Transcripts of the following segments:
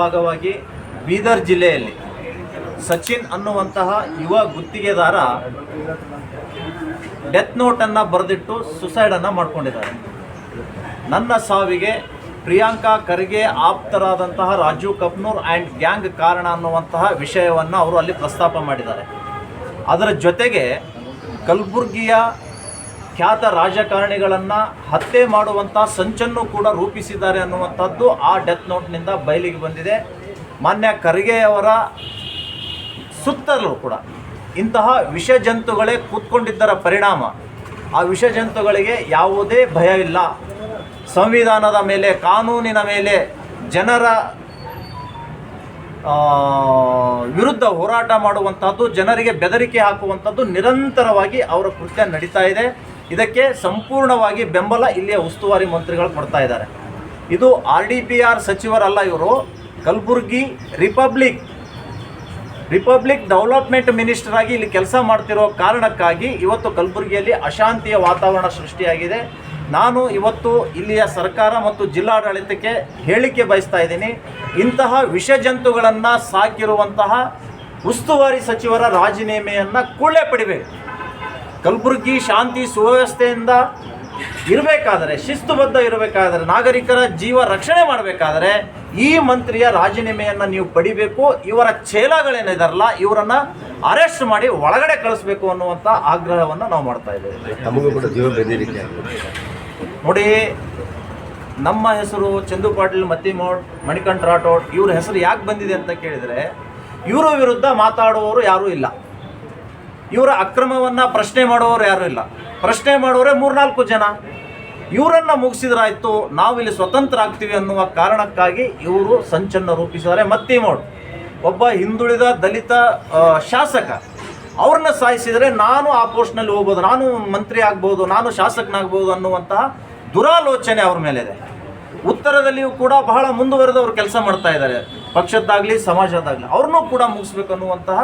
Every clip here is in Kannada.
ಭಾಗವಾಗಿ ಬೀದರ್ ಜಿಲ್ಲೆಯಲ್ಲಿ ಸಚಿನ್ ಅನ್ನುವಂತಹ ಯುವ ಗುತ್ತಿಗೆದಾರ ಡೆತ್ ನೋಟನ್ನು ಬರೆದಿಟ್ಟು ಸುಸೈಡನ್ನು ಮಾಡಿಕೊಂಡಿದ್ದಾರೆ. ನನ್ನ ಸಾವಿಗೆ ಪ್ರಿಯಾಂಕಾ ಖರ್ಗೆ ಆಪ್ತರಾದಂತಹ ರಾಜೀವ್ ಕಪ್ನೂರ್ ಆ್ಯಂಡ್ ಗ್ಯಾಂಗ್ ಕಾರಣ ಅನ್ನುವಂತಹ ವಿಷಯವನ್ನು ಅವರು ಅಲ್ಲಿ ಪ್ರಸ್ತಾಪ ಮಾಡಿದ್ದಾರೆ. ಅದರ ಜೊತೆಗೆ ಕಲಬುರ್ಗಿಯ ಖ್ಯಾತ ರಾಜಕಾರಣಿಗಳನ್ನು ಹತ್ಯೆ ಮಾಡುವಂಥ ಸಂಚನ್ನು ಕೂಡ ರೂಪಿಸಿದ್ದಾರೆ ಅನ್ನುವಂಥದ್ದು ಆ ಡೆತ್ ನೋಟ್ನಿಂದ ಬಯಲಿಗೆ ಬಂದಿದೆ. ಮಾನ್ಯ ಖರ್ಗೆಯವರ ಸುತ್ತಲೂ ಕೂಡ ಇಂತಹ ವಿಷಜಂತುಗಳೇ ಕೂತ್ಕೊಂಡಿದ್ದರ ಪರಿಣಾಮ. ಆ ವಿಷಜಂತುಗಳಿಗೆ ಯಾವುದೇ ಭಯವಿಲ್ಲ ಸಂವಿಧಾನದ ಮೇಲೆ, ಕಾನೂನಿನ ಮೇಲೆ ಜನರ ವಿರುದ್ಧ ಹೋರಾಟ ಮಾಡುವಂಥದ್ದು, ಜನರಿಗೆ ಬೆದರಿಕೆ ಹಾಕುವಂಥದ್ದು ನಿರಂತರವಾಗಿ ಅವರ ಕೃತ್ಯ ನಡೀತಾ ಇದೆ. ಇದಕ್ಕೆ ಸಂಪೂರ್ಣವಾಗಿ ಬೆಂಬಲ ಇಲ್ಲಿಯ ಉಸ್ತುವಾರಿ ಮಂತ್ರಿಗಳು ಕೊಡ್ತಾ ಇದ್ದಾರೆ. ಇದು ಆರ್ ಡಿ ಪಿ ಆರ್ ಸಚಿವರಲ್ಲ ಇವರು, Kalaburagi republic republic development minister ಆಗಿ ಇಲ್ಲಿ ಕೆಲಸ ಮಾಡ್ತಿರೋ ಕಾರಣಕ್ಕಾಗಿ ಇವತ್ತು ಕಲಬುರಗಿಯಲ್ಲಿ ಅಶಾಂತಿಯ ವಾತಾವರಣ ಸೃಷ್ಟಿಯಾಗಿದೆ. ನಾನು ಇವತ್ತು ಇಲ್ಲಿಯ ಸರ್ಕಾರ ಮತ್ತು ಜಿಲ್ಲಾಡಳಿತಕ್ಕೆ ಹೇಳಿಕೆ ಬಯಸ್ತಾ ಇದ್ದೀನಿ. ಇಂತಹ ವಿಷಜಂತುಗಳನ್ನು ಸಾಕಿರುವಂತಹ ಉಸ್ತುವಾರಿ ಸಚಿವರ ರಾಜೀನಾಮೆಯನ್ನು ಕೂಡಲೇ ಪಡಿಬೇಕು. ಕಲಬುರಗಿ ಶಾಂತಿ ಸುವ್ಯವಸ್ಥೆಯಿಂದ ಇರಬೇಕಾದರೆ ಶಿಸ್ತುಬದ್ಧ ಇರಬೇಕಾದರೆ ನಾಗರಿಕರ ಜೀವ ರಕ್ಷಣೆ ಮಾಡಬೇಕಾದರೆ ಈ ಮಂತ್ರಿಯ ರಾಜೀನಾಮೆಯನ್ನು ನೀವು ಪಡಿಬೇಕು ಇವರ ಚೇಲಾಗಳೇನಿದಾರಲ್ಲ ಇವರನ್ನ ಅರೆಸ್ಟ್ ಮಾಡಿ ಒಳಗಡೆ ಕಳಿಸ್ಬೇಕು ಅನ್ನುವಂಥ ಆಗ್ರಹವನ್ನು ನಾವು ಮಾಡ್ತಾ ಇದ್ದೇವೆ. ನೋಡಿ ನಮ್ಮ ಹೆಸರು ಚಂದು ಪಾಟೀಲ್ ಮತ್ತಿಮೋಡ್ ಮಣಿಕಂಠ ರಾಠೋಡ್ ಇವ್ರ ಹೆಸರು ಯಾಕೆ ಬಂದಿದೆ ಅಂತ ಕೇಳಿದರೆ ಇವರ ವಿರುದ್ಧ ಮಾತಾಡುವವರು ಯಾರೂ ಇಲ್ಲ. ಇವರ ಅಕ್ರಮವನ್ನು ಪ್ರಶ್ನೆ ಮಾಡುವವರು ಯಾರೂ ಇಲ್ಲ. ಪ್ರಶ್ನೆ ಮಾಡೋರೇ ಮೂರ್ನಾಲ್ಕು ಜನ. ಇವರನ್ನು ಮುಗಿಸಿದ್ರಾಯ್ತು, ನಾವಿಲ್ಲಿ ಸ್ವತಂತ್ರ ಆಗ್ತೀವಿ ಅನ್ನುವ ಕಾರಣಕ್ಕಾಗಿ ಇವರು ಸಂಚನ್ನು ರೂಪಿಸಿದ್ದಾರೆ. ಮತ್ತಿಮೋಡ್, ಒಬ್ಬ ಹಿಂದುಳಿದ ದಲಿತ ಶಾಸಕ, ಅವ್ರನ್ನ ಸಾಯಿಸಿದರೆ ನಾನು ಆ ಪೋಸ್ಟ್ನಲ್ಲಿ ಹೋಗ್ಬೋದು, ನಾನು ಮಂತ್ರಿ ಆಗ್ಬೋದು, ನಾನು ಶಾಸಕನಾಗ್ಬೋದು ಅನ್ನುವಂತಹ ದುರಾಲೋಚನೆ ಅವ್ರ ಮೇಲಿದೆ ಉತ್ತರದಲ್ಲಿಯೂ ಕೂಡ ಬಹಳ ಮುಂದುವರೆದವರು ಕೆಲಸ ಮಾಡ್ತಾ ಇದ್ದಾರೆ. ಪಕ್ಷದ್ದಾಗಲಿ ಸಮಾಜದಾಗಲಿ ಅವ್ರನ್ನೂ ಕೂಡ ಮುಗಿಸ್ಬೇಕು ಅನ್ನುವಂತಹ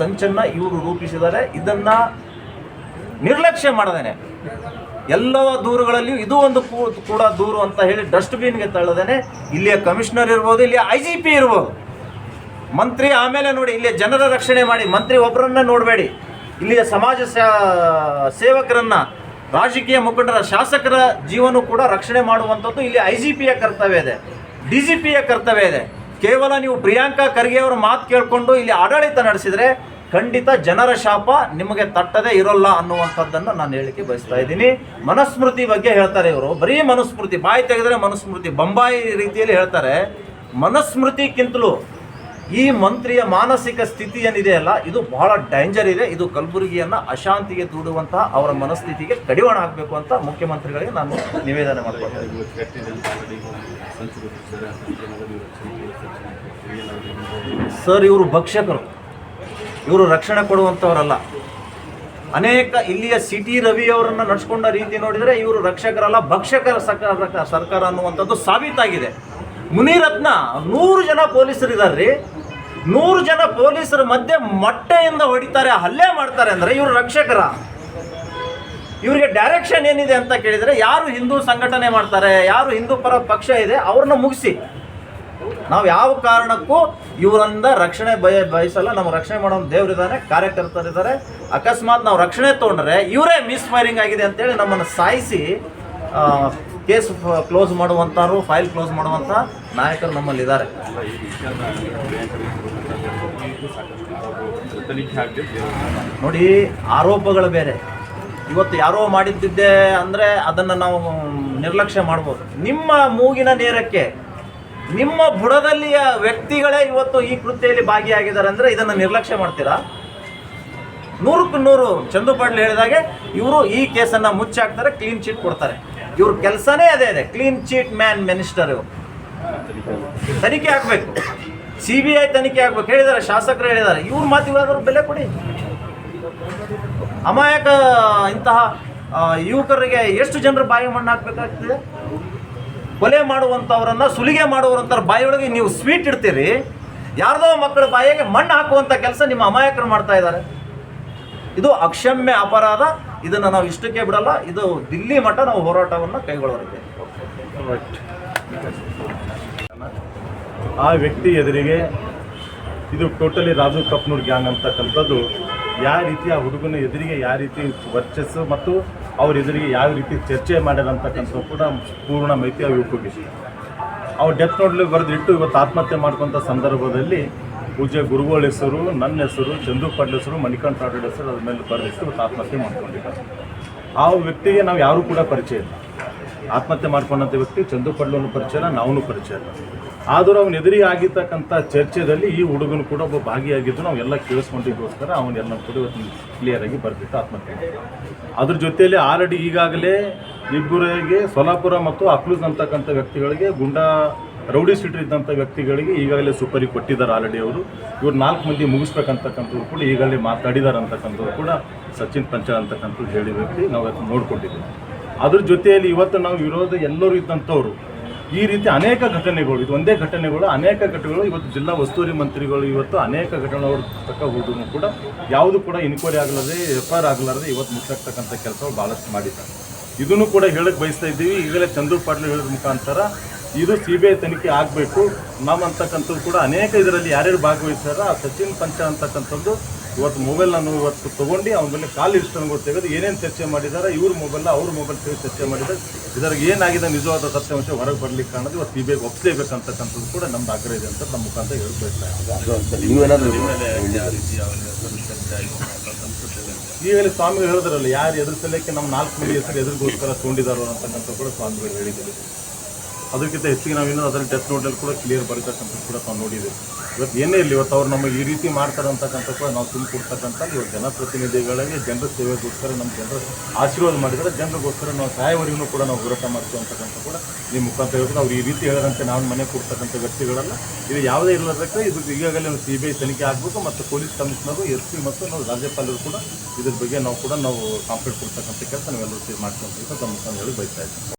ಸಂಚನ್ನ ಇವರು ರೂಪಿಸಿದ್ದಾರೆ. ಇದನ್ನು ನಿರ್ಲಕ್ಷ್ಯ ಮಾಡದೇನೆ. ಎಲ್ಲ ದೂರುಗಳಲ್ಲಿಯೂ ಇದು ಒಂದು ಕೂಡ ದೂರು ಅಂತ ಹೇಳಿ ಡಸ್ಟ್ಬಿನ್ಗೆ ತಳ್ಳದೇನೆ ಇಲ್ಲಿಯ ಕಮಿಷನರ್ ಇರ್ಬೋದು, ಇಲ್ಲಿಯ ಐ ಜಿ ಪಿ ಇರ್ಬೋದು. ಮಂತ್ರಿ ಆಮೇಲೆ ನೋಡಿ, ಇಲ್ಲಿಯ ಜನರ ರಕ್ಷಣೆ ಮಾಡಿ, ಮಂತ್ರಿ ಒಬ್ಬರನ್ನ ನೋಡಬೇಡಿ. ಇಲ್ಲಿಯ ಸಮಾಜ ಸೇವಕರನ್ನ, ರಾಜಕೀಯ ಮುಖಂಡರ, ಶಾಸಕರ ಜೀವನ ಕೂಡ ರಕ್ಷಣೆ ಮಾಡುವಂಥದ್ದು ಇಲ್ಲಿ ಐ ಜಿ ಪಿಯ ಕರ್ತವ್ಯ ಇದೆ. ಡಿ ಜಿ ಪಿಯ ಕರ್ತವ್ಯ ಇದೆ. ಕೇವಲ ನೀವು ಪ್ರಿಯಾಂಕಾ ಖರ್ಗೆ ಅವರ ಮಾತು ಕೇಳಿಕೊಂಡು ಇಲ್ಲಿ ಆಡಳಿತ ನಡೆಸಿದರೆ ಖಂಡಿತ ಜನರ ಶಾಪ ನಿಮಗೆ ತಟ್ಟದೇ ಇರೋಲ್ಲ ಅನ್ನುವಂಥದ್ದನ್ನು ನಾನು ಹೇಳಿಕೆ ಬಯಸ್ತಾ ಇದ್ದೀನಿ. ಮನುಸ್ಮೃತಿ ಬಗ್ಗೆ ಹೇಳ್ತಾರೆ ಇವರು. ಬರೀ ಮನುಸ್ಮೃತಿ, ಬಾಯಿ ತೆಗೆದರೆ ಮನುಸ್ಮೃತಿ, ಬೊಂಬಾಯಿ ರೀತಿಯಲ್ಲಿ ಹೇಳ್ತಾರೆ. ಮನುಸ್ಮೃತಿಗಿಂತಲೂ ಈ ಮಂತ್ರಿಯ ಮಾನಸಿಕ ಸ್ಥಿತಿ ಏನಿದೆಯಲ್ಲ ಇದು ಬಹಳ ಡೇಂಜರ್ ಇದೆ. ಇದು ಕಲಬುರಗಿಯನ್ನು ಅಶಾಂತಿಗೆ ದೂಡುವಂತಹ ಅವರ ಮನಸ್ಥಿತಿಗೆ ಕಡಿವಾಣ ಹಾಕಬೇಕು ಅಂತ ಮುಖ್ಯಮಂತ್ರಿಗಳಿಗೆ ನಾನು ನಿವೇದನೆ ಮಾಡ್ಕೊಳ್ತೇನೆ. ಸರ್, ಇವರು ಭಕ್ಷಕರು. ಇವರು ರಕ್ಷಣೆ ಕೊಡುವಂಥವರಲ್ಲ ಅನೇಕ ಇಲ್ಲಿಯ ಸಿ ಟಿ ರವಿ ಅವರನ್ನ ನಡ್ಸ್ಕೊಂಡ ರೀತಿ ನೋಡಿದರೆ ಇವರು ರಕ್ಷಕರಲ್ಲ ಭಕ್ಷಕರ ಸರ್ಕಾರ ಸರ್ಕಾರ ಅನ್ನುವಂಥದ್ದು ಸಾಬೀತಾಗಿದೆ. ಮುನಿರತ್ನ, ನೂರು ಜನ ಪೊಲೀಸರಿದ್ದಾರೆ ರೀ ನೂರು ಜನ ಪೊಲೀಸರ ಮಧ್ಯೆ ಮೊಟ್ಟೆಯಿಂದ ಹೊಡಿತಾರೆ, ಹಲ್ಲೆ ಮಾಡ್ತಾರೆ ಅಂದರೆ ಇವರು ರಕ್ಷಕರ. ಇವರಿಗೆ ಡೈರೆಕ್ಷನ್ ಏನಿದೆ ಅಂತ ಕೇಳಿದರೆ ಯಾರು ಹಿಂದೂ ಸಂಘಟನೆ ಮಾಡ್ತಾರೆ, ಯಾರು ಹಿಂದೂ ಪರ ಪಕ್ಷ ಇದೆ, ಅವ್ರನ್ನ ಮುಗಿಸಿ. ನಾವು ಯಾವ ಕಾರಣಕ್ಕೂ ಇವರಿಂದ ರಕ್ಷಣೆ ಬಯ, ಬಯಸಲ್ಲ. ನಮ್ಮ ರಕ್ಷಣೆ ಮಾಡೋ ದೇವರಿದ್ದಾರೆ ಕಾರ್ಯಕರ್ತರಿದ್ದಾರೆ ಅಕಸ್ಮಾತ್ ನಾವು ರಕ್ಷಣೆ ತೊಗೊಂಡ್ರೆ ಇವರೇ ಮಿಸ್ ಫೈರಿಂಗ್ ಆಗಿದೆ ಅಂತೇಳಿ ನಮ್ಮನ್ನು ಸಾಯಿಸಿ ಕೇಸ್ ಕ್ಲೋಸ್ ಮಾಡುವಂಥವ್ರು ಫೈಲ್ ಕ್ಲೋಸ್ ಮಾಡುವಂಥ ನಾಯಕರು ನಮ್ಮಲ್ಲಿದ್ದಾರೆ ನೋಡಿ, ಆರೋಪಗಳು ಬೇರೆ. ಇವತ್ತು ಯಾರೋ ಮಾಡಿದ್ದಿದ್ದೆ ಅಂದರೆ ಅದನ್ನು ನಾವು ನಿರ್ಲಕ್ಷ್ಯ ಮಾಡ್ಬೋದು. ನಿಮ್ಮ ಮೂಗಿನ ನೇರಕ್ಕೆ ನಿಮ್ಮ ಬುಡದಲ್ಲಿಯ ವ್ಯಕ್ತಿಗಳೇ ಇವತ್ತು ಈ ಕೃತ್ಯದಲ್ಲಿ ಭಾಗಿಯಾಗಿದ್ದಾರೆ ಅಂದರೆ ಇದನ್ನು ನಿರ್ಲಕ್ಷ್ಯ ಮಾಡ್ತೀರಾ? ನೂರಕ್ಕೆ ನೂರು ಚಂದು ಪಾಟೀಲ್ ಹೇಳಿದಾಗೆ ಇವರು ಈ ಕೇಸನ್ನು ಮುಚ್ಚಾಕ್ತಾರೆ ಕ್ಲೀನ್ ಚೀಟ್ ಕೊಡ್ತಾರೆ. ಇವ್ರ ಕೆಲಸನೇ ಅದೇ ಇದೆ ಕ್ಲೀನ್ ಚೀಟ್ ಮ್ಯಾನ್ ಮಿನಿಸ್ಟರ್ ಇವರು. ತನಿಖೆ ಆಗಬೇಕು. ಸಿ ಬಿ ಐ ತನಿಖೆ ಆಗ್ಬೇಕು. ಹೇಳಿದ್ದಾರೆ, ಶಾಸಕರು ಹೇಳಿದ್ದಾರೆ. ಇವ್ರ ಮಾತಿಗಾದ್ರೂ ಬೆಲೆ ಕೊಡಿ. ಅಮಾಯಕ ಇಂತಹ ಯುವಕರಿಗೆ ಎಷ್ಟು ಜನರು ಬಾಯಿ ಮಣ್ಣು ಹಾಕ್ಬೇಕಾಗ್ತದೆ? ಕೊಲೆ ಮಾಡುವಂಥವ್ರನ್ನ ಸುಲಿಗೆ ಮಾಡುವಂಥವ್ರ ಬಾಯಿಯೊಳಗೆ ನೀವು ಸ್ವೀಟ್ ಇಡ್ತೀರಿ, ಯಾರ್ದೋ ಮಕ್ಕಳ ಬಾಯಿಗೆ ಮಣ್ಣು ಹಾಕುವಂಥ ಕೆಲಸ ನಿಮ್ಮ ಅಮಾಯಕರು ಮಾಡ್ತಾ ಇದ್ದಾರೆ. ಇದು ಅಕ್ಷಮ್ಯ ಅಪರಾಧ, ಇದನ್ನು ನಾವು ಇಷ್ಟಕ್ಕೆ ಬಿಡಲ್ಲ, ಇದು ದಿಲ್ಲಿ ಮಟ್ಟ ನಾವು ಹೋರಾಟವನ್ನು ಕೈಗೊಳ್ಳೋರಿಗೆ ಆ ವ್ಯಕ್ತಿ ಎದುರಿಗೆ ಇದು ಟೋಟಲಿ ರಾಜು ಕಪ್ನೂರ್ ಗ್ಯಾಂಗ್ ಅಂತಕ್ಕಂಥದ್ದು ಯಾವ ರೀತಿ ಆ ಹುಡುಗನ ಎದುರಿಗೆ ಯಾವ ರೀತಿ ವರ್ಚಸ್ಸು ಮತ್ತು ಅವ್ರ ಎದುರಿಗೆ ಯಾವ ರೀತಿ ಚರ್ಚೆ ಮಾಡ್ಯಾರ ಅಂತಕ್ಕಂಥ ಕೂಡ ಪೂರ್ಣ ಮಾಹಿತಿ ಅವ್ರು ಅವ್ರು ಡೆತ್ ನೋಡ್ಲಿ ಬರೆದಿಟ್ಟು ಇವತ್ತು ಆತ್ಮಹತ್ಯೆ ಮಾಡ್ಕೊಂಥ ಸಂದರ್ಭದಲ್ಲಿ ಪೂಜೆ ಗುರುಗಳ ಹೆಸರು, ನನ್ನ ಹೆಸರು, ಚಂದು ಪಾಟೀಲ್ ಹೆಸರು ರಾಠೋಡ್ ಹೆಸರು, ಅದ್ರ ಮೇಲೆ ಬರೆದಿಟ್ಟು ಇವತ್ತು ಆತ್ಮಹತ್ಯೆ ಮಾಡ್ಕೊಂಡಿದ್ದಾರೆ. ಆ ವ್ಯಕ್ತಿಗೆ ನಾವು ಯಾರೂ ಕೂಡ ಪರಿಚಯ ಇಲ್ಲ. ಆತ್ಮಹತ್ಯೆ ಮಾಡ್ಕೊಂಡಂಥ ವ್ಯಕ್ತಿ ಚಂದು ಪಾಟೀಲನ್ನು ಪರಿಚಯ ನಾವೂ ಪರಿಚಯ. ಆದರೂ ಅವನ ಎದುರಿ ಆಗಿರ್ತಕ್ಕಂಥ ಚರ್ಚೆಯಲ್ಲಿ ಈ ಹುಡುಗನು ಕೂಡ ಒಬ್ಬ ಭಾಗಿಯಾಗಿದ್ದು ನಾವು ಎಲ್ಲ ಕೇಳಿಸ್ಕೊಂಡಿದ್ದೋಸ್ಕರ ಎಲ್ಲ ಕೂಡ ಇವತ್ತು ಕ್ಲಿಯರ್ ಆಗಿ ಬರೆದಿಟ್ಟು ಆತ್ಮಹತ್ಯೆ. ಅದ್ರ ಜೊತೆಯಲ್ಲಿ ಆಲ್ರೆಡಿ ಈಗಾಗಲೇ ಇಬ್ಬರಿಗೆ ಸೊಲಾಪುರ ಮತ್ತು ಅಕ್ಲೂಸ್ ಅಂತಕ್ಕಂಥ ವ್ಯಕ್ತಿಗಳಿಗೆ ಗುಂಡಾ ರೌಡಿ ಸೀಟರ್ ಇದ್ದಂಥ ವ್ಯಕ್ತಿಗಳಿಗೆ ಈಗಾಗಲೇ ಸೂಪರಿಗೆ ಕೊಟ್ಟಿದ್ದಾರೆ ಆಲ್ರೆಡಿ ಅವರು. ಇವರು ನಾಲ್ಕು ಮಂದಿ ಮುಗಿಸ್ಬೇಕಂತಕ್ಕಂಥವ್ರು ಕೂಡ ಈಗಾಗಲೇ ಮಾತಾಡಿದ್ದಾರೆ ಅಂತಕ್ಕಂಥವ್ರು ಕೂಡ ಸಚಿನ್ ಪಂಚಾಲ್ ಅಂತಕ್ಕಂಥದ್ದು ಹೇಳಿ ವ್ಯಕ್ತಿ ನಾವು ನೋಡ್ಕೊಂಡಿದ್ದೀವಿ. ಅದ್ರ ಜೊತೆಯಲ್ಲಿ ಇವತ್ತು ನಾವು ವಿರೋಧ ಎಲ್ಲರೂ ಇದ್ದಂಥವ್ರು, ಈ ರೀತಿ ಅನೇಕ ಘಟನೆಗಳು, ಇದು ಒಂದೇ ಘಟನೆಗಳು, ಅನೇಕ ಘಟನೆಗಳು, ಇವತ್ತು ಜಿಲ್ಲಾ ಉಸ್ತುವಾರಿ ಮಂತ್ರಿಗಳು ಇವತ್ತು ಅನೇಕ ಘಟನೆಗಳು ತಕ್ಕ ಹೋದ್ರು ಕೂಡ ಯಾವುದು ಕೂಡ ಇನ್ಕ್ವೈರಿ ಆಗಲಾರದೆ ಎಫ್ ಆರ್ ಆಗಲಾರದೆ ಇವತ್ತು ಮುಚ್ಚಾಕ್ತಕ್ಕಂಥ ಕೆಲಸಗಳು ಭಾಳಷ್ಟು ಮಾಡಿದ್ದಾರೆ. ಇದನ್ನು ಕೂಡ ಹೇಳಕ್ಕೆ ಬಯಸ್ತಾ ಇದ್ದೀವಿ. ಈಗಲೇ ಚಂದ್ರು ಪಾಟೀಲ್ ಹೇಳಿದ ಮುಖಾಂತರ ಇದು ಸಿ ಬಿ ಐ ತನಿಖೆ ಆಗಬೇಕು. ನಾವು ಅಂತಕ್ಕಂಥದ್ದು ಕೂಡ ಅನೇಕ ಇದರಲ್ಲಿ ಯಾರ್ಯಾರು ಭಾಗವಹಿಸ್ಯಾರ, ಆ ಸಚಿನ್ ಪಂಚ ಅಂತಕ್ಕಂಥದ್ದು ಇವತ್ತು ಮೊಬೈಲ್ ನಾನು ಇವತ್ತು ತೊಗೊಂಡು ಅವನ ಮೇಲೆ ಕಾಲ್ ಇಷ್ಟನ್ನು ತೆಗೆದು ಏನೇನು ಚರ್ಚೆ ಮಾಡಿದ್ದಾರೆ ಇವ್ರ ಮೊಬೈಲ್ನ ಅವ್ರ ಮೊಬೈಲ್ ತೆಗೆದು ಚರ್ಚೆ ಮಾಡಿದ್ದಾರೆ ಇದರಾಗ ಏನಾಗಿದೆ ನಿಜವಾದ ಸತ್ಯಾಂಶ ಹೊರಗೆ ಬರ್ಲಿಕ್ಕೆ ಕಾಣೋದು ಇವತ್ತು ಸಿ ಬಿ ಐಗೆ ಒಪ್ಪಿಸಬೇಕಂತಕ್ಕಂಥದ್ದು ಕೂಡ ನಮ್ದು ಆಗ್ರಹ ಇದೆ ಅಂತ ನಮ್ಮ ಮುಖಾಂತರ ಹೇಳ್ಬೇಕು ಈಗಲೇ ಸ್ವಾಮಿಗಳು ಹೇಳಿದ್ರಲ್ಲ ಯಾರು ಎದುರಿಸಲಿಕ್ಕೆ ನಮ್ಮ ನಾಲ್ಕು ಮಂದಿ ಹೆಸರು ಎದುರಿಗೋಸ್ಕರ ತೊಗೊಂಡಿದಾರೋ ಅಂತಕ್ಕಂಥ ಕೂಡ ಸ್ವಾಮಿಗಳು ಹೇಳಿದ್ದಾರೆ. ಅದಕ್ಕಿಂತ ಹೆಚ್ಚಿಗೆ ನಾವೇನು ಅದರಲ್ಲಿ ಡೆತ್ ನೋಟಲ್ಲಿ ಕೂಡ ಕ್ಲಿಯರ್ ಬರೀತಕ್ಕಂಥದ್ದು ಕೂಡ ನಾವು ನೋಡಿದ್ದೀವಿ. ಇವತ್ತು ಏನೇ ಇರಲಿ, ಇವತ್ತು ಅವ್ರು ನಮಗೆ ಈ ರೀತಿ ಮಾಡ್ತಾರೆ ಅಂತಕ್ಕಂಥ ಕೂಡ ನಾವು ತುಂಬ ಇವತ್ತು ಜನಪ್ರತಿನಿಧಿಗಳಿಗೆ ಜನರ ಸೇವೆಗೋಸ್ಕರ ನಮ್ಮ ಜನರ ಆಶೀರ್ವಾದ ಮಾಡಿದರೆ ಜನರಿಗೋಸ್ಕರ ನಾವು ಸಾಯವರೆಗೂ ಕೂಡ ನಾವು ಹೋರಾಟ ಮಾಡ್ತೀವಿ ಅಂತಕ್ಕಂಥ ಕೂಡ ನಿಮ್ಮ ಮುಖಾಂತರ ಹೇಳ್ತಾರೆ ಅವ್ರು ಈ ರೀತಿ ಹೇಳದಂತೆ ನಾವು ಮನೆ ಕೊಡ್ತಕ್ಕಂಥ ವ್ಯಕ್ತಿಗಳಲ್ಲ. ಇದು ಯಾವುದೇ ಇರಲಾರ್ದಕ್ಕೆ ಇದು ಈಗಾಗಲೇ ಒಂದು ಸಿ ಬಿ ಐ ತನಿಖೆ ಆಗಬೇಕು ಮತ್ತು ಪೊಲೀಸ್ ಕಮಿಷನರು, ಎಸ್ ಪಿ ಮತ್ತು ನಾವು ರಾಜ್ಯಪಾಲರು ಕೂಡ ಇದ್ರ ಬಗ್ಗೆ ನಾವು ಕೂಡ ನಾವು ಕಾಂಪ್ಲೇಂಟ್ ಕೊಡ್ತಕ್ಕಂಥ ಕೆಲಸ ನಾವೆಲ್ಲರೂ ಸೇರಿ ಅಂತ ತಮ್ಮ ಹೇಳಿ ಬಯಸ್ತಾ ಇದ್ದೀವಿ.